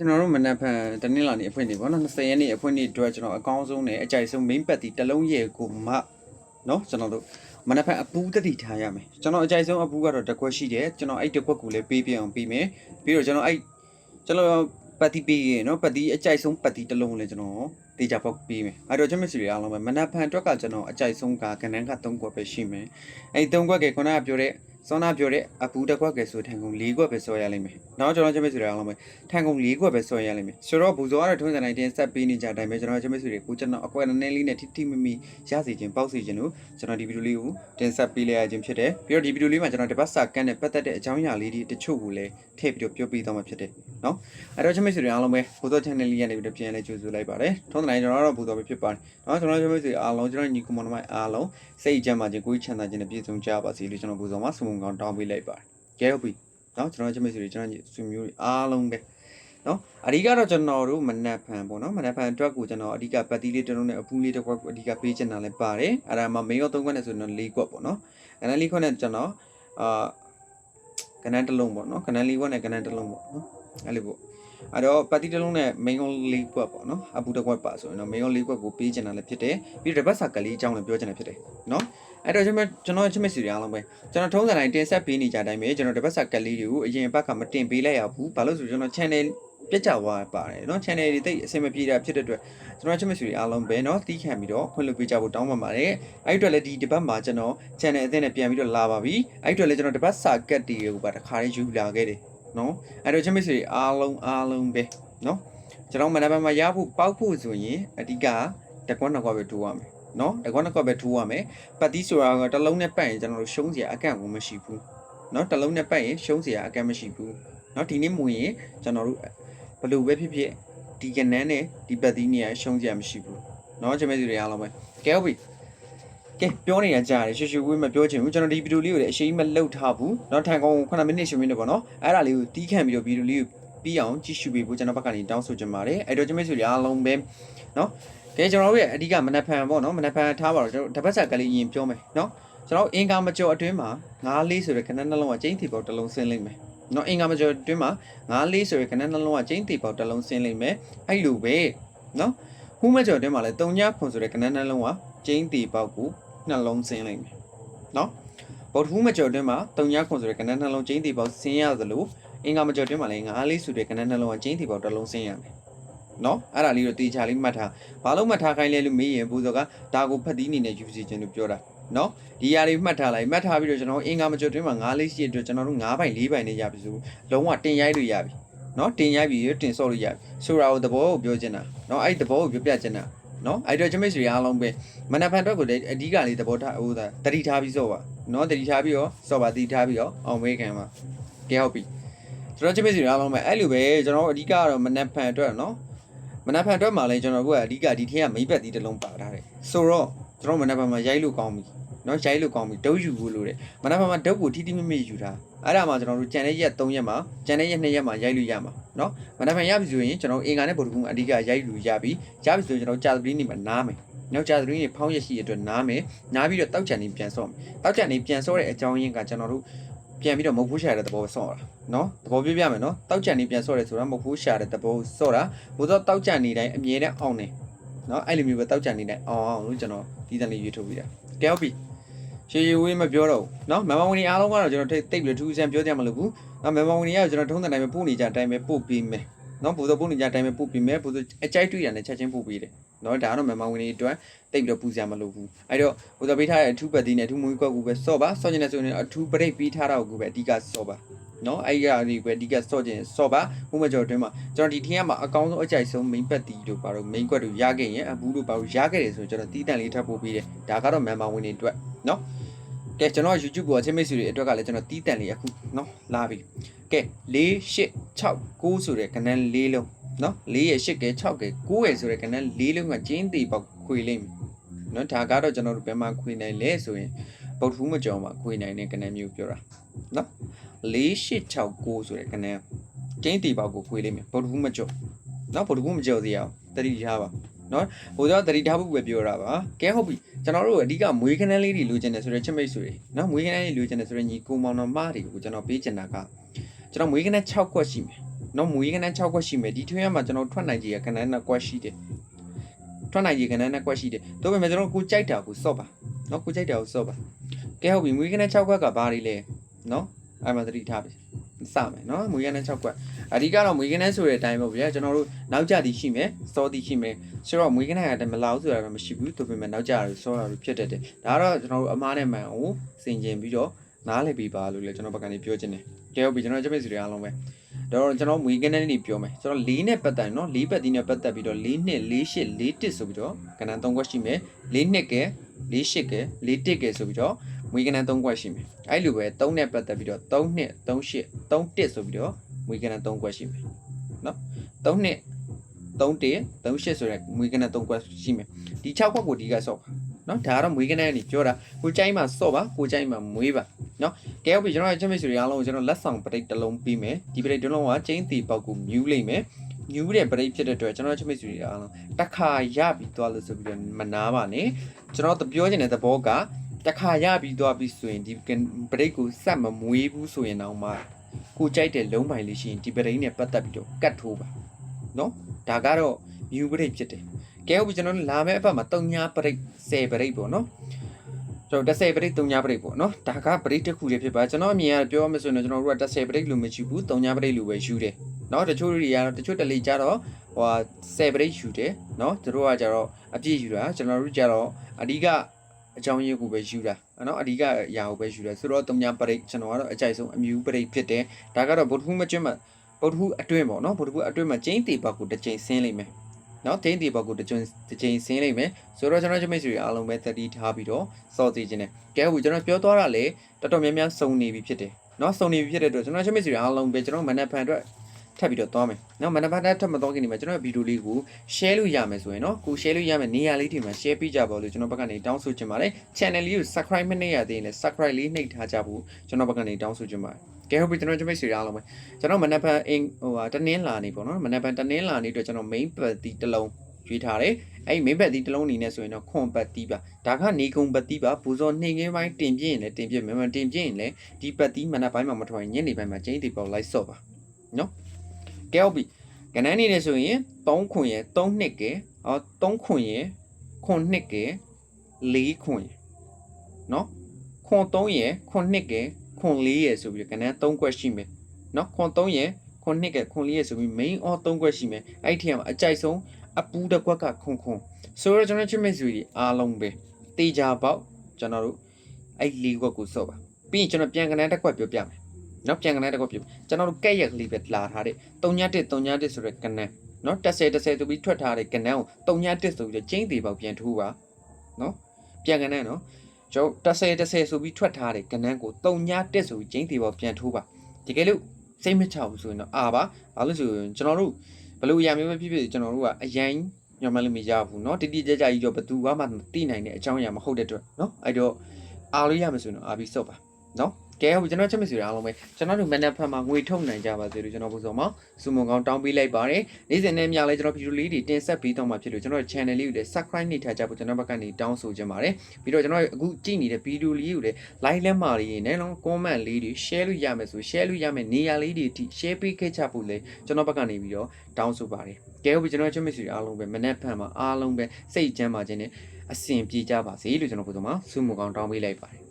ကျွန်တော်တို့မနက်ဖြန်တနင်္လာနေ့အဖွင့်နေပေါ့နော်20ရက်နေ့အဖွင့်နေ့အတွက်ကျွန်တော်အကောင်းဆုံးနဲ့အကြိုက်ဆုံး main ပတ်တီတစ်လုံးရဲ့ကိုမှနော်ကျွန်တော်တို့မနက်ဖြန်အပူးတတိထားရမယ်ကျွန်တော်အကြိုက်ဆုံးအပူးကတော့တစ်ခွက်ရှိတယ်ကျွန်တော်အဲ့တစ်ခွက်ကိုလည်းပေးပြအောင်ပေးမယ်ပြီးတော့ကျွန်တော်အဲ့ကျွန်တော်ပတ်တီပေးရင်နော်ပတ်တီအကြိုက်ဆုံးပတ်တီတစ်လုံးကိုလည်းကျွန်တော်တေချာပေါက်ပေးမယ်အဲ့တော့ကျွန်မစီရအောင်လို့မနက်ဖြန်အတွက်ကကျွန်တော်အကြိုက်ဆုံးကကဏ္ဍက3ခွက်ပဲရှိမယ်အဲ့3ခွက်ကခုနကပြောတဲ့ စောနာပြောတဲ့အပူတစ်ခွက်ကဆိုထန်ကုန်4ခွက်ပဲစောရလိမ့်မယ်။နောက်ကျွန်တော်ချမစီရအောင်လို့မယ်ထန်ကုန်4ခွက်ပဲစောရလိမ့်မယ်။ဆိုတော့ဘူဇောကတော့ထုံးစံတိုင်းတင်ဆက်ပေးနေကြတဲ့အတိုင်းပဲကျွန်တော်ချမစီတွေကိုကျွန်တော်အကွက်နည်းနည်းလေးနဲ့ထိထိမိမိရစီခြင်းပေါက်စီခြင်းလို့ကျွန်တော်ဒီဗီဒီယိုလေးကိုတင်ဆက်ပေးလိုက်ရခြင်းဖြစ်တယ်။ပြီးတော့ဒီဗီဒီယိုလေးမှာကျွန်တော်တပတ်စာကန့်နဲ့ပတ်သက်တဲ့အကြောင်းအရာလေးတွေတချို့ကိုလည်းထည့်ပြီးတော့ပြောပြသွားမှာဖြစ်တယ်။နော်။အဲ့တော့ချမစီတွေအားလုံးပဲဘူဇော channel လေးကနေပြီးတော့ပြန်လဲကြိုဆိုလိုက်ပါတယ်။ထုံးစံတိုင်းကျွန်တော်ကတော့ဘူဇောပဲဖြစ်ပါတယ်။နော်ကျွန်တော်ချမစီအားလုံးကျွန်တော်ညီကုမန်မိုင်အားလုံးစိတ်ကြမ်းပါခြင်းကိုယ်ချမ်းသာခြင်းနဲ့ပြည့်စုံကြပါစေလို့ကျွန်တော်ဘူဇောမှာဆုမွန်ဝင်ကောင်းတောင်းပေးလိုက်ပါတယ်ကဲဟုတ်ပြီနော်ကျွန်တော်ချစ်မိတ်ဆွေတွေကျွန်တော်ဆွေမျိုးတွေအားလုံးပဲနော်အဓိကတော့ကျွန်တော်တို့မနက်ဖန်ပေါ့နော်မနက်ဖန်အတွက်ကိုကျွန်တော်အဓိကပတ်တီးလေးတစ်လုံးနဲ့အပူးလေးတစ်ခွက်အဓိကပေးချင်တာလည်းပါတယ်အဲ့ဒါမှမင်းရော၃ခွက်နဲ့ဆိုတော့၄ခွက်ပေါ့နော်အဲ့ဒါ၄ခွက်နဲ့ကျွန်တော်အာကနန်းတစ်လုံးပေါ့နော်ကနန်း၄ခွက်နဲ့ကနန်းတစ်လုံးပေါ့နော်အဲ့လိုပေါ့ အဲ့တော့ပတ်တီတစ်လုံးနဲ့မင်းရော၄ခွက်ပေါ့เนาะအပူတစ်ခွက်ပါဆိုရင်တော့မင်းရော၄ခွက်ကိုပေးချင်တာလည်းဖြစ်တယ်ပြီးတော့တပတ်စာကလေးအကြောင်းလည်းပြောချင်တာဖြစ်တယ်เนาะ အဲ့တော့ကျွန်တော်ကျွန်တော်ချစ်မစီရအောင်ပဲကျွန်တော်ထုံးစံတိုင်းတင်ဆက်ပေးနေကြတိုင်းပဲကျွန်တော်တစ်ပတ်ဆက်ကလေးတွေကိုအရင်ဘက်ကမတင်ပေးလိုက်ရဘူးဘာလို့ဆိုကျွန်တော် channel ပြတ်ကြသွားပါတယ်เนาะ channel တွေတိတ်အဆင်မပြေတာဖြစ်တဲ့အတွက်ကျွန်တော်ချစ်မစီရအားလုံးပဲเนาะတီးခံပြီးတော့ခွင့်လွှတ်ပေးကြဖို့တောင်းပန်ပါတယ်အဲ့ဒီအတွက်လည်းဒီတစ်ပတ်မှာကျွန်တော် channel အသစ်နဲ့ပြန်ပြီးတော့လာပါပြီအဲ့ဒီအတွက်လည်းကျွန်တော်တစ်ပတ်စာကတ်တွေကိုပါတစ်ခါလေးယူလာခဲ့တယ် နော်အဲ့တော့ချစ်မိတ်ဆွေအားလုံးအားလုံးပဲနော်ကျွန်တော်မနက်ပိုင်းမှာရဖို့ပောက်ဖို့ဆိုရင်အဓိကတကွန်းနှစ်ကွက်ပဲထိုးရမယ်နော်တကွန်းနှစ်ကွက်ပဲထိုးရမယ်ပတ်သီးဆိုတာကတစ်လုံးနဲ့ပတ်ရင်ကျွန်တော်တို့ရှုံးစရာအကန့်ဝင်မရှိဘူးနော်တစ်လုံးနဲ့ပတ်ရင်ရှုံးစရာအကန့်မရှိဘူးနော်ဒီနေ့မူရင်ကျွန်တော်တို့ဘလို့ပဲဖြစ်ဖြစ်ဒီကနန်းနဲ့ဒီပတ်သီးနေရာရှုံးစရာမရှိဘူးနော်ချစ်မိတ်ဆွေတွေအားလုံးပဲကဲဟုတ်ပြီ ကဲပြောနေရကြတယ်ရှူရှူဝေးမပြောချင်ဘူးကျွန်တော်ဒီဗီဒီယိုလေးကိုလည်းအရှိန်မလှုပ်ထားဘူးเนาะထိုင်ကောင်9မိနစ်10မိနစ်ပေါ့เนาะအဲ့ဒါလေးကိုတီးခံပြီးတော့ဗီဒီယိုလေးကိုပြီးအောင်ကြည့်ရှုပေးဖို့ကျွန်တော်ဘက်ကနေတောင်းဆိုချင်ပါတယ်အဲ့တော့ကျွန်မတို့တွေအားလုံးပဲเนาะ ကဲကျွန်တော်တို့ရဲ့အဓိကမနက်ဖန်ပေါ့နော်မနက်ဖန်ထားပါတော့ကျွန်တော်တပတ်ဆက်ကလေးရင်ပြောမယ်နော်ကျွန်တော်အင်္ဂါမကျော်အတွင်းမှာ9လေးဆိုတဲ့ခဏနှလုံးကကျင်းတီပေါက်တစ်လုံးဆင်းလိမ့်မယ်နော်အင်္ဂါမကျော်အတွင်းမှာ9လေးဆိုတဲ့ခဏနှလုံးကကျင်းတီပေါက်တစ်လုံးဆင်းလိမ့်မယ်အဲ့လိုပဲနော်ဟူးမကျော်အတွင်းမှာလည်း3ညခွန်ဆိုတဲ့ခဏနှလုံးကကျင်းတီပေါက်ကို နှလုံးဆင်းလိမ့်မယ်နော်ဗုဒ္ဓဟူးမကျော်အတွင်းမှာ3ညခွန်ဆိုတဲ့ခဏနှလုံးကျင်းတီပေါက်ဆင်းရသလိုအင်္ဂါမကျော်အတွင်းမှာလည်း9လေးဆိုတဲ့ခဏနှလုံးကကျင်းတီပေါက်တစ်လုံးဆင်းရမယ်နော်အဲ့ဒါလေးတော့တေချာလေးမှတ်ထားဘာလို့မှတ်ထားခိုင်းလဲလို့မေးရင်ဘူးစောကဒါကိုဖတ်သီးအနေနဲ့ယူစီခြင်းလို့ပြောတာနော်ဒီຢာတွေမှတ်ထားလိုက်မှတ်ထားပြီးတော့ကျွန်တော်အင်္ဂါမကျော်တွင်းမှာ9လေးရှိတဲ့အတွက်ကျွန်တော်တို့9ပိုင်4ပိုင်နဲ့ရပြီဆိုလုံးဝတင်ရိုက်လို့ရပြီနော်တင်ရိုက်ပြီးတင်ဆော့လို့ရပြီဆိုတာကိုသဘောကိုပြောချင်တာနော်အဲ့ဒီသဘောကိုပြောပြချင်တာ နော်အဲ့တော့ကျွန်မစီအားလုံးပဲမနက်ဖြန်အတွက်ကိုလည်းအဓိကလေးသဘောထားဟိုဒါတတိထားပြီးဆော့ပါနော်တတိထားပြီးတော့ဆော့ပါတတိထားပြီးတော့အောင်မေးခံပါကဲဟုတ်ပြီကျွန်တော်ကျွန်မစီအားလုံးပဲအဲ့လိုပဲကျွန်တော်အဓိကကတော့မနက်ဖြန်အတွက်နော်မနက်ဖြန်အတွက်မှလည်းကျွန်တော်တို့ကအဓိကဒီထဲကမိဘသီးတစ်လုံးပါထားတယ်ဆိုတော့ကျွန်တော်မနက်ဖြန်မှာရိုက်လို့ကောင်းပြီ နော်ရိုက်လို့ကောင်းပြီဒုတ်ယူဖို့လိုတယ်မနက်ပိုင်းမှာဒုတ်ကိုထိထိမိမိယူတာအဲ့ဒါမှကျွန်တော်တို့ကြံတဲ့ရက်3ရက်မှာကြံတဲ့ရက်2ရက်မှာရိုက်လို့ရမှာနော်မနက်ပိုင်းရပြီဆိုရင်ကျွန်တော်အင်္ဂါနဲ့ဗုဒ္ဓဘုံအဓိကရိုက်လို့ရပြီရပြီဆိုရင်ကျွန်တော်ကြာသပတေးနေ့မှာနားမယ်နောက်ကြာသပတေးနေ့ဖောင်းရရှိရအတွက်နားမယ်နားပြီးတော့တောက်ချန်နေပြန်ဆော့မယ်တောက်ချန်နေပြန်ဆော့တဲ့အကြောင်းရင်းကကျွန်တော်တို့ပြန်ပြီးတော့မုတ်ဖိုးရှာတဲ့သဘောဆော့တာနော်သဘောပြပြမယ်နော်တောက်ချန်နေပြန်ဆော့တယ်ဆိုတာမုတ်ဖိုးရှာတဲ့သဘောဆော့တာဘို့တော့တောက်ချန်နေတိုင်းအမြဲတမ်းအောင်နေနော်အဲ့လိုမျိုးပဲတောက်ချန်နေတိုင်းအောင်အောင်လို့ကျွန်တော်ဒီတန်လေးရွေးထုတ်ပြီးတာကဲဟုတ်ပြီ ရှေးရွေးဝေးမပြောတော့ဘူးเนาะမမဝင်အားလုံးကတော့ကျွန်တော်တိတ်တိတ်ပြီးထူးဆန်းပြောကြမှာလို့ဘူးเนาะမမဝင်ရကျွန်တော်ထုံးတဲ့တိုင်းပဲပို့နေကြအတိုင်းပဲပို့ပြီးမယ်เนาะဘို့တော့ပို့နေကြအတိုင်းပဲပို့ပြီးမယ်ဘို့တော့အကြိုက်တွေ့ရတယ်ချက်ချင်းပို့ပြီးတယ်เนาะဒါကတော့မမဝင်အတွက်တိတ်ပြီးတော့ပူစရာမလိုဘူးအဲ့တော့ဘို့တော့ပေးထားတဲ့အထူးပတ်တီးနဲ့အထူးမွေးကွက်ကူပဲစော့ပါစော့ကျင်တဲ့ဆိုရင်အထူးပရိတ်ပြီးထားတာကိုပဲအဓိကစော့ပါ နော်အဲ့ရဒီပဲအဓိကစော့ခြင်းစော့ပါဥမကျော်အတွင်းမှာကျွန်တော်ဒီထင်းကမှာအကောင်းဆုံးအကြိုက်ဆုံး main ပတ်တီတို့ပါတော့ main ကွက်တို့ရခဲ့ရင်အဘူးတို့ပါတော့ရခဲ့တယ်ဆိုရင်ကျွန်တော်တီးတန်လေးထပ်ပို့ပေးတယ်ဒါကတော့ member ဝင်တွေအတွက်နော် ကဲကျွန်တော် YouTube ပေါ်ချင်းမိတ်ဆွေတွေအတွက်ကလည်းကျွန်တော်တီးတန်လေးအခုနော်လာပြီကဲ4 8 6 9ဆိုတဲ့ကဏ္ဍ၄လုံးနော်4ရဲ့8ကဲ6ကဲ9ရဲ့ဆိုတဲ့ကဏ္ဍ၄လုံးကကျင်းသေးပေါက်ခွေလိမ့်မယ်နော်ဒါကတော့ကျွန်တော်တို့ဘယ်မှာခွေနိုင်လဲဆိုရင်ပုတ်ထူးမကြော်မှာခွေနိုင်တဲ့ကဏ္ဍမျိုးပြောတာနော်4869ဆိုတဲ့ခဏကျင်းတီပေါက်ကိုခွေးလိမ့်မယ်ဗုဒ္ဓဘူးမကြော့နော်ဗုဒ္ဓဘူးမကြော့သေးအောင်တတိထားပါ နော်ဟိုတော့တတိထားဖို့ပဲပြောတာပါကဲဟုတ်ပြီကျွန်တော်တို့အဓိကမွေးခန်းလေးတွေလိုချင်တယ်ဆိုတဲ့ချစ်မိတ်ဆွေတွေနော်မွေးခန်းလေးလိုချင်တယ်ဆိုတဲ့ညီကိုမောင်နှမတွေကိုကျွန်တော်ပေးချင်တာကကျွန်တော်မွေးခန်း6ခွက်ရှိမယ်နော်မွေးကနန်း6ခွက်ရှိမယ်ဒီထွေးရမှာကျွန်တော်ထွက်နိုင်ကြီးကကနန်း2ခွက်ရှိတယ်ထွက်နိုင်ကြီးကနန်း2ခွက်ရှိတယ်ဒါပေမဲ့ကျွန်တော်ကိုကြိုက်တာကိုစော့ပါနော်ကိုကြိုက်တာကိုစော့ပါကဲဟုတ်ပြီမွေးကနန်း6ခွက်ကဘာတွေလဲနော်အဲ့မှာသတိထားပြီ စမယ်နော်မွေးကနန်း6ခွက်အဓိကတော့မွေးကနန်းဆိုတဲ့အတိုင်းပေါ့ဗျာကျွန်တော်တို့နောက်ကြသည်ရှိမယ်စောသည်ရှိမယ်ဆိုတော့မွေးကနန်းကတည်းကမလောက်ဆိုတာတော့မရှိဘူးဒါပေမဲ့နောက်ကြတယ်စောတာလို့ဖြစ်တတ်တယ်ဒါကတော့ကျွန်တော်တို့အမားနဲ့မှန်ကိုစင်ကျင်ပြီးတော့နားလည်ပြီးပါလို့လည်းကျွန်တော်ဘက်ကနေပြောချင်တယ်ကဲဟုတ်ပြီကျွန်တော်ကျမိတ်စီတွေအားလုံးပဲတော့ကျွန်တော်မွေးကနန်းနေပြောမယ်ကျွန်တော်၄နဲ့ပတ်သက်နော်၄ပတ်တီးနဲ့ပတ်သက်ပြီးတော့၄နှစ်၄ရှစ်၄တစ်ဆိုပြီးတော့ကဏ္ဍ၃ခွက်ရှိမယ်၄နှစ်ကဲ၄ရှစ်ကဲ၄တစ်ကဲဆိုပြီးတော့ မွေးကနန်း၃ခွက်ရှိမယ်အဲ့လိုပဲ၃နဲ့ပတ်သက်ပြီးတော့၃နှစ်၃ရှစ်၃တစ်ဆိုပြီးတော့မွေးကနန်း၃ခွက်ရှိမယ်နော်၃နှစ်၃တစ်၃ရှစ်ဆိုတဲ့မွေးကနန်း၃ခွက်ရှိမယ်ဒီ6ခွက်ကိုဒီကဆော့ပါနော်ဒါကတော့မွေးကနန်းကနေပြောတာကိုကြိုင်းမှာဆော့ပါကိုကြိုင်းမှာမွေးပါကဲဟုတ်ပြီကျွန်တော်ရဲ့ချက်မိတ်ဆွေတွေအားလုံးကိုကျွန်တော်လက်ဆောင်ပရိတ်တစ်လုံးပြီးမယ်ဒီပရိတ်တစ်လုံးကကျင်းတီပေါက်ကိုမြူးလိမ့်မယ်မြူးတဲ့ပရိတ်ဖြစ်တဲ့အတွက်ကျွန်တော်ရဲ့ချက်မိတ်ဆွေတွေအားလုံးတစ်ခါရပြီးသွားလို့ဆိုပြီးတော့မနာပါနဲ့ကျွန်တော်တို့ပြောချင်တဲ့သဘောက တစ်ခါရပြီးသွားပြီဆိုရင်ဒီပရိတ်ကိုစက်မမွေးဘူးဆိုရင်တော့မှကိုကြိုက်တဲ့လုံးပိုင်လေးရှိရင်ဒီပရိတ်နဲ့ပတ်သက်ပြီးတော့ကတ်ထိုးပါနော်ဒါကတော့မြူးပရိတ်ဖြစ်တယ်ကဲဟုတ်ပြီကျွန်တော်တို့လာမယ့်အပတ်မှာ3ညာပရိတ်10ပရိတ်ပေါ့နော်ကျွန်တော်10ပရိတ်3ညပရိတ်ပေါ့နော်ဒါကပရိတ်တစ်ခုလေးဖြစ်ပါကျွန်တော်အမြင်ကပြောမှဆိုရင်ကျွန်တော်တို့က10ပရိတ်လို့မရှိဘူး3ညပရိတ်လို့ပဲယူတယ်နော်တချို့တွေကတော့တချို့တလေကြတော့ဟို10ပရိတ်ယူတယ်နော်သူတို့ကကြတော့အပြည့်ယူတာကျွန်တော်တို့ကြတော့အဓိက အကြောင်းရင်းကိုပဲယူတာနော်အဓိကအရာကိုပဲယူတယ်ဆိုတော့3ညပရိတ်ကျွန်တော်ကတော့အကြိုက်ဆုံးအမြူပရိတ်ဖြစ်တယ်ဒါကတော့ဗုဒ္ဓဟူးမကျွတ်မှာဗုဒ္ဓဟူးအတွင်းပေါ့နော်ဗုဒ္ဓဟူးအတွင်းမှာကျင်းတီဘက်ကိုတစ်ချိန်ဆင်းလိမ့်မယ်နော်တင်းတီဘက်ကိုတစ်ချိန်တစ်ချိန်ဆင်းလိမ့်မယ်ဆိုတော့ကျွန်တော်ချမိတ်ဆွေအားလုံးပဲသတိထားပြီးတော့စောင့်ကြည့်ခြင်းနဲ့ကဲဟုတ်ကျွန်တော်ပြောသွားတာလေတော်တော်များများစုံနေပြီဖြစ်တယ်နော်စုံနေပြီဖြစ်တဲ့အတွက်ကျွန်တော်ချမိတ်ဆွေအားလုံးပဲကျွန်တော်မနက်ဖြန်အတွက် ထပ်ပြီးတော့သွားမယ်နော်မနက်ဖြန်ထပ်မသွားခင်ဒီမှာကျွန်တော်ဗီဒီယိုလေးကို share လို့ရမယ်ဆိုရင်နော်ကို share လို့ရမယ်နေရာလေးဒီမှာ share ပေးကြပါလို့ကျွန်တော်ဘက်ကနေတောင်းဆိုချင်ပါတယ် channel လေးကို subscribe မနေရသေးရင်လည်း subscribe လေးနှိပ်ထားကြဖို့ကျွန်တော်ဘက်ကနေတောင်းဆိုချင်ပါတယ်ကဲဟုတ်ပြီကျွန်တော်ချမိတ်ဆွေအားလုံးပဲကျွန်တော်မနက်ဖြန်အင်ဟိုဟာတနင်းလာနေပေါ့နော်မနက်ဖြန်တနင်းလာနေအတွက်ကျွန်တော် main ပတ်တီတစ်လုံးရွေးထားတယ်အဲ့ဒီ main ပတ်တီတစ်လုံးအနေနဲ့ဆိုရင်တော့ခွန်ပတ်တီပါဒါကနေကုံပတ်တီပါဘူဇော်နှိမ်ငင်းပိုင်းတင်ပြရင်လည်းတင်ပြမယ်မတင်ပြရင်လည်းဒီပတ်တီမနက်ပိုင်းမှာမထွက်ရင်ညနေပိုင်းမှာကျင်းတီပေါက်လိုက်ဆော့ပါနော် ကဲဟုတ်ပြီကနန်းအနေနဲ့ဆိုရင်3ခွန်ရယ်3နှစ်ကဲအော်3ခွန်ရယ်ခွန်နှစ်ကဲ4ခွန်ရယ်နော်ခွန်3ရယ်ခွန်နှစ်ကဲခွန်4ရယ်ဆိုပြီးကနန်း3ခွက်ရှိမယ်နော်ခွန်3ရယ်ခွန်နှစ်ကဲခွန်4ရယ်ဆိုပြီး main or 3ခွက်ရှိမယ်အဲ့ဒီထဲမှာအကြိုက်ဆုံးအပူတစ်ခွက်ကခွန်ခွန်ဆိုတော့ကျွန်တော်ချစ်မိတ်ဆွေတွေအားလုံးပဲတေချာပေါက်ကျွန်တော်တို့အဲ့၄ခွက်ကိုစော့ပါပြီးရင်ကျွန်တော်ပြန်ကနန်းတစ်ခွက်ပြောပြမယ် နော်ပြန်ကနန်းတစ်ခွက်ပြောကျွန်တော်တို့ကဲ့ရက်ကလေးပဲလာထားတဲ့3ည1 3ည1ဆိုတဲ့ကနန်းနော်10 10ဆိုပြီးထွက်ထားတဲ့ကနန်းကို3ည1ဆိုပြီးကျင်းသေးပေါက်ပြန်ထိုးပါနော်ပြန်ကနန်းနော်ကျွန်တော်10 10ဆိုပြီးထွက်ထားတဲ့ကနန်းကို3ည1ဆိုပြီးကျင်းသေးပေါက်ပြန်ထိုးပါတကယ်လို့စိတ်မချဘူးဆိုရင်တော့အာပါဘာလို့ဆိုရင်ကျွန်တော်တို့ဘလို့အရာမျိုးပဲဖြစ်ဖြစ်ကျွန်တော်တို့ကအရင်ညမလို့မရဘူးเนาะတိတိကျကျကြီးတော့ဘသူမှမသိနိုင်တဲ့အကြောင်းအရာမဟုတ်တဲ့အတွက်เนาะအဲ့တော့အားလို့ရမယ်ဆိုရင်တော့အားပြီးစော့ပါเนาะ ကဲဟုတ်ပြီကျွန်တော်ချက်မစီရအောင်လုံးပဲကျွန်တော်တို့မန်နက်ဖက်မှာငွေထုတ်နိုင်ကြပါစေလို့ကျွန်တော်ပုံစံမှာစုမုံကောင်းတောင်းပေးလိုက်ပါတယ်နေ့စဉ်နဲ့မြလဲကျွန်တော်ဗီဒီယိုလေးတွေတင်ဆက်ပေးတော့မှာဖြစ်လို့ကျွန်တော် channel လေးကိုလည်း subscribe နေထားကြဖို့ကျွန်တော်ဘက်ကနေတောင်းဆိုချင်ပါတယ်ပြီးတော့ကျွန်တော်အခုကြည့်နေတဲ့ဗီဒီယိုလေးကိုလည်း like လက်မှာလေးနဲ့လုံး comment လေးတွေ share လို့ရမယ်ဆို share လို့ရမယ်နေရာလေးတွေအထိ share ပေးခဲ့ချဖို့လည်းကျွန်တော်ဘက်ကနေပြီးတော့တောင်းဆိုပါတယ်ကဲဟုတ်ပြီကျွန်တော်ချက်မစီရအားလုံးပဲမနေ့ဖက်မှာအားလုံးပဲစိတ်ချမ်းပါခြင်းနဲ့အဆင်ပြေကြပါစေလို့ကျွန်တော်ပုံစံမှာစုမုံကောင်းတောင်းပေးလိုက်ပါတယ်